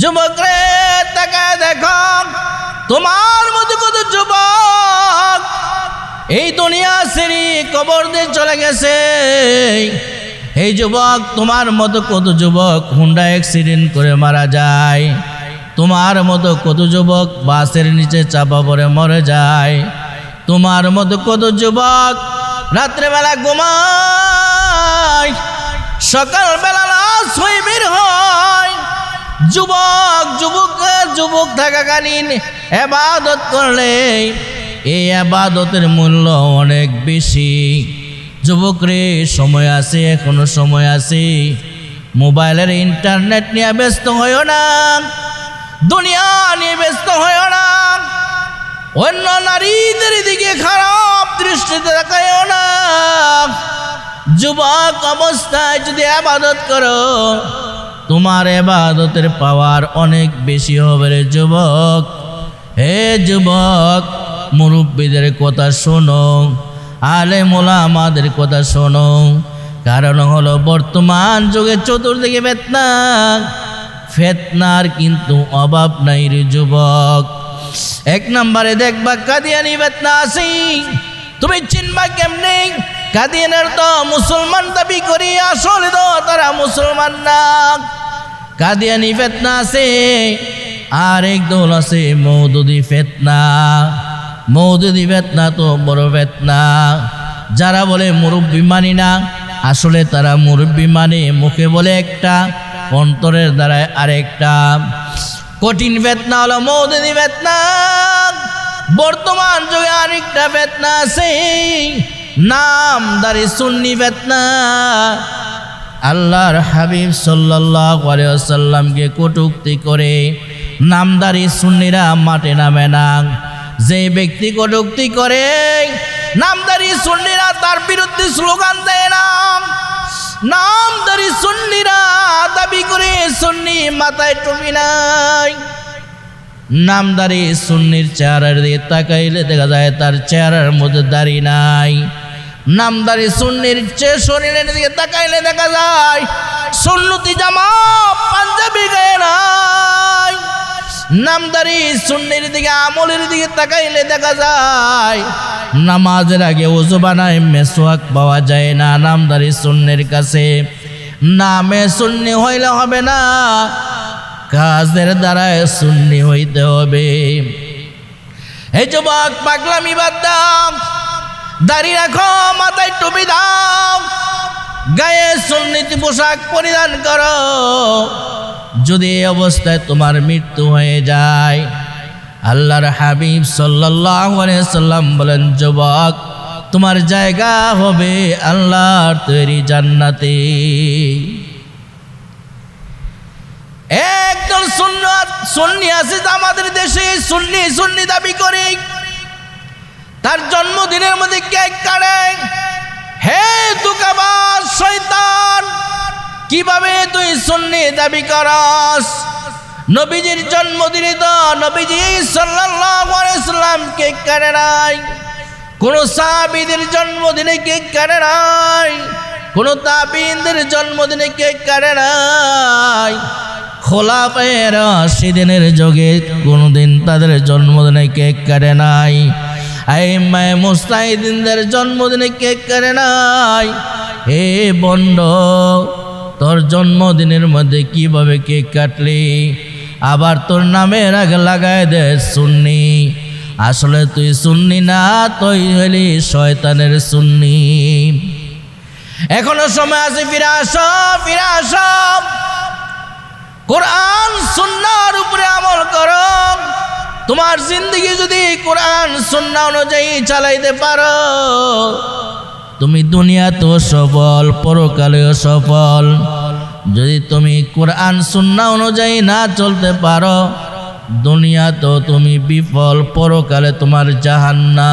যুবক রে তাকে দেখো, তোমার মতো কত যুবক। এই দুনিয়া সেরি কবর দিয়ে চলে গেছে। এই যুবক, তোমার মতো কত যুবক হুন্ডা অ্যাক্সিডেন্ট করে মারা যায়। তোমার মতো কত যুবক বাসের নিচে চাপা পড়ে মরে যায়। তোমার মতো কত যুবক রাত্রেবেলা ঘুমায়। সকালবেলা লাশ হয়ে বের হয়। যুবক যুবক যুবক থাকাকালীন এবাদত করলে এই আবাদতের মূল্য অনেক বেশি। যুবক রে সময় আছে, এখনও সময় আছে। মোবাইলের ইন্টারনেট নিয়ে ব্যস্ত হইও না। দুনিয়া নিয়ে ব্যস্ত হইও না। অন্য নারীদের দিকে খারাপ দৃষ্টিতে তাকাইও না। যুবক অবস্থায় যদি আবাদত করো তোমার এবাদতের পাওয়ার অনেক বেশি হবে রে যুবক। হে যুবক, মুরব্বীদের কথা শোনো, আলে মোলা আমাদের কথা শোনো। কারণ হলো বর্তমান যুগে চতুর্দিকে বেতনা ফেতনার কিন্তু অভাব নাই রে যুবক। এক নম্বরে দেখবা কাদিয়ানি বেতনা আসি তুমি চিনবা কেমনি? কাদিয়ানের তো মুসলমান দাবি করি, আসলে তো তারা মুসলমান না। কাদিয়ানি ফেতনা আছে আর এক দল আছে মৌদুদি ফেতনা। মৌদুদি ফেতনা তো বড় ফেতনা। যারা বলে মুরব্বী মানি না, আসলে তারা মুরব্বী মানে মুখে বলে একটা, অন্তরের দ্বারায় আরেকটা। কঠিন বেতনা হলো মৌদিনী বেতনা বর্তমান যুগে আরেকটা বেতনা আছে নাম দারি সুন্নি বেতনা আল্লাহর হাবিব সাল্লাহ সাল্লামকে কটুক্তি করে নামদারি সুন্নিরা মাঠে নামে না। যে ব্যক্তি কটুক্তি করে, নামদারি সুন্নিরা তার বিরুদ্ধে স্লোগান দেয় না। নামদারি সুন্নিরা দাবি করে সুন্নি মাথায় টুপি নাই। নামদারি সুন্নির চেহারার দিকে তাকাইলে দেখা যায় তার চেহারার মধ্যে দাড়ি নাই। নামদারি সুন্নির চে শরীরের দিকে তাকাইলে দেখা যায়, সুন্নতি জামা পাঞ্জাবি গায়ে নাই। নামদারি সুন্নির দিকে, আমলের দিকে তাকাইলে দেখা যায়, নামাজের আগে ওজু বানায় মেসোয়াক পাওয়া যায় না নামদারি সুন্নির কাছে। নামে সুন্নি হইলে হবে না, কাজের দ্বারায় সুন্নি হইতে হবে। এই যুবক পাগলামি বাদ দাও। দাড়ি রাখো, মাথায় টুপি দাও। গায়ে সুন্নিতি পোশাক পরিধান করো। যদি অবস্থায় তোমার মৃত্যু হয়ে যায়, আল্লাহর হাবিব সাল্লাম বলেন, যুবক, তোমার জায়গা হবে আল্লাহর তৈরি জান্নাতে। সুন্নাত, সুন্নি আছে আমাদের দেশে, সুন্নি সুন্নি দাবি করে। তার জন্মদিনের মধ্যে কেক কাটে। হে দুকাবাস শয়তান, কীভাবে তুই সুন্নি দাবি করস? নবীজির জন্মদিনে তো নবীজি সাল্লাম কেক কাটে নাই। কোন সাহাবীদের জন্মদিনে কেক কাটে নাই। কোন তাবিনদের জন্মদিনে কেক কাটে নাই। খোলা পায়ের সেদিনের যোগে কোনোদিন তাদের জন্মদিনে কেক কাটে নাই। আই মায় মুস্তাহিদিনদের জন্মদিনে কেক কাটে নাই। হে বন্ড তোর জন্মদিনের মধ্যে কীভাবে কেক কাটলি? আবার তোর নামের আগে লাগায় দে সুন্নি। আসলে তুই সুন্নি না, তুই হলি শয়তানের সুন্নি। এখনও সময় আছে, ফিরে আস ফিরে আস। কোরআন, সুন্নার উপরে আমল করো। তোমার জিন্দগি যদি কোরআন সুন্না অনুযায়ী চালাইতে পারো। তুমি দুনিয়াতেও সফল, পরকালেও সফল। যদি তুমি কোরআন, সুন্না অনুযায়ী না চলতে পারো, দুনিয়াতেও তুমি বিফল, পরকালে তোমার জাহান্না